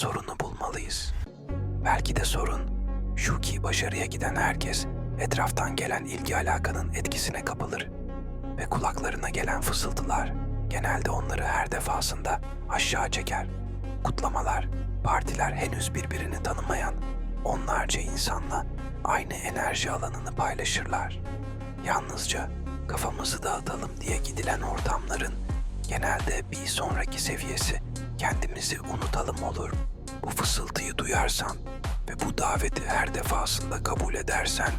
sorunu bulmalıyız. Belki de sorun şu ki başarıya giden herkes etraftan gelen ilgi alakanın etkisine kapılır ve kulaklarına gelen fısıltılar genelde onları her defasında aşağı çeker. Kutlamalar, partiler henüz birbirini tanımayan onlarca insanla aynı enerji alanını paylaşırlar. Yalnızca kafamızı dağıtalım diye gidilen ortamların genelde bir sonraki seviyesi kendimizi unutalım olur. Bu fısıltıyı duyarsan ve bu daveti her defasında kabul edersen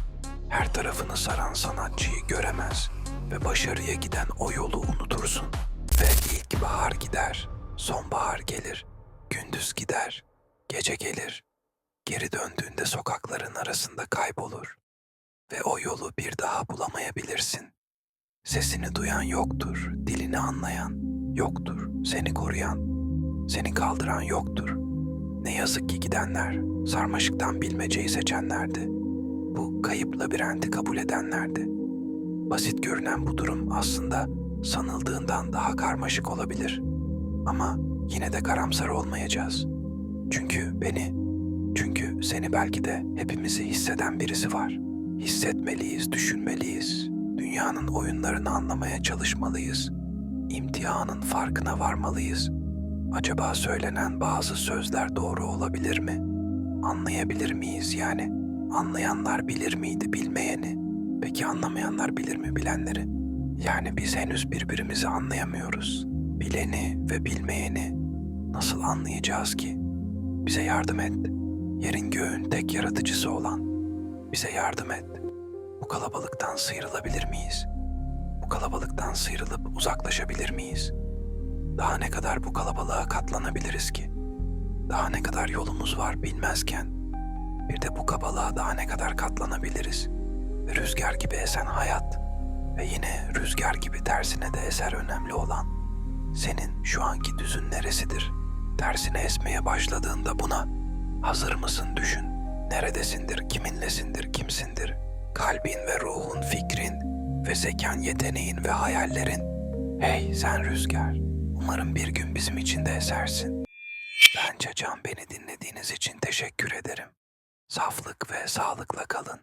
her tarafını saran sanatçıyı göremez ve başarıya giden o yolu unutursun. Ve ilk bahar gider, sonbahar gelir, gündüz gider, gece gelir. Geri döndüğünde sokakların arasında kaybolur ve o yolu bir daha bulamayabilirsin. Sesini duyan yoktur, dilini anlayan yoktur, seni koruyan, seni kaldıran yoktur. Ne yazık ki gidenler, sarmaşıktan bilmeceyi seçenlerdi. Bu kayıp labirenti kabul edenlerdi. Basit görünen bu durum aslında sanıldığından daha karmaşık olabilir. Ama yine de karamsar olmayacağız. Çünkü beni, çünkü seni belki de hepimizi hisseden birisi var. Hissetmeliyiz, düşünmeliyiz. Dünyanın oyunlarını anlamaya çalışmalıyız. İmtihanın farkına varmalıyız. Acaba söylenen bazı sözler doğru olabilir mi? Anlayabilir miyiz yani? Anlayanlar bilir miydi bilmeyeni? Peki anlamayanlar bilir mi bilenleri? Yani biz henüz birbirimizi anlayamıyoruz. Bileni ve bilmeyeni nasıl anlayacağız ki? Bize yardım et. Yerin göğün tek yaratıcısı olan bize yardım et. Kalabalıktan sıyrılabilir miyiz? Bu kalabalıktan sıyrılıp uzaklaşabilir miyiz? Daha ne kadar bu kalabalığa katlanabiliriz ki? Daha ne kadar yolumuz var bilmezken bir de bu kabalığa daha ne kadar katlanabiliriz? Rüzgar gibi esen hayat ve yine rüzgar gibi tersine de eser önemli olan senin şu anki düzün neresidir? Tersine esmeye başladığında buna hazır mısın düşün. Neredesindir, kiminlesindir, kimsindir? Kalbin ve ruhun, fikrin ve zekan, yeteneğin ve hayallerin. Hey sen rüzgar, umarım bir gün bizim için de esersin. Bence Can beni dinlediğiniz için teşekkür ederim. Saflık ve sağlıkla kalın.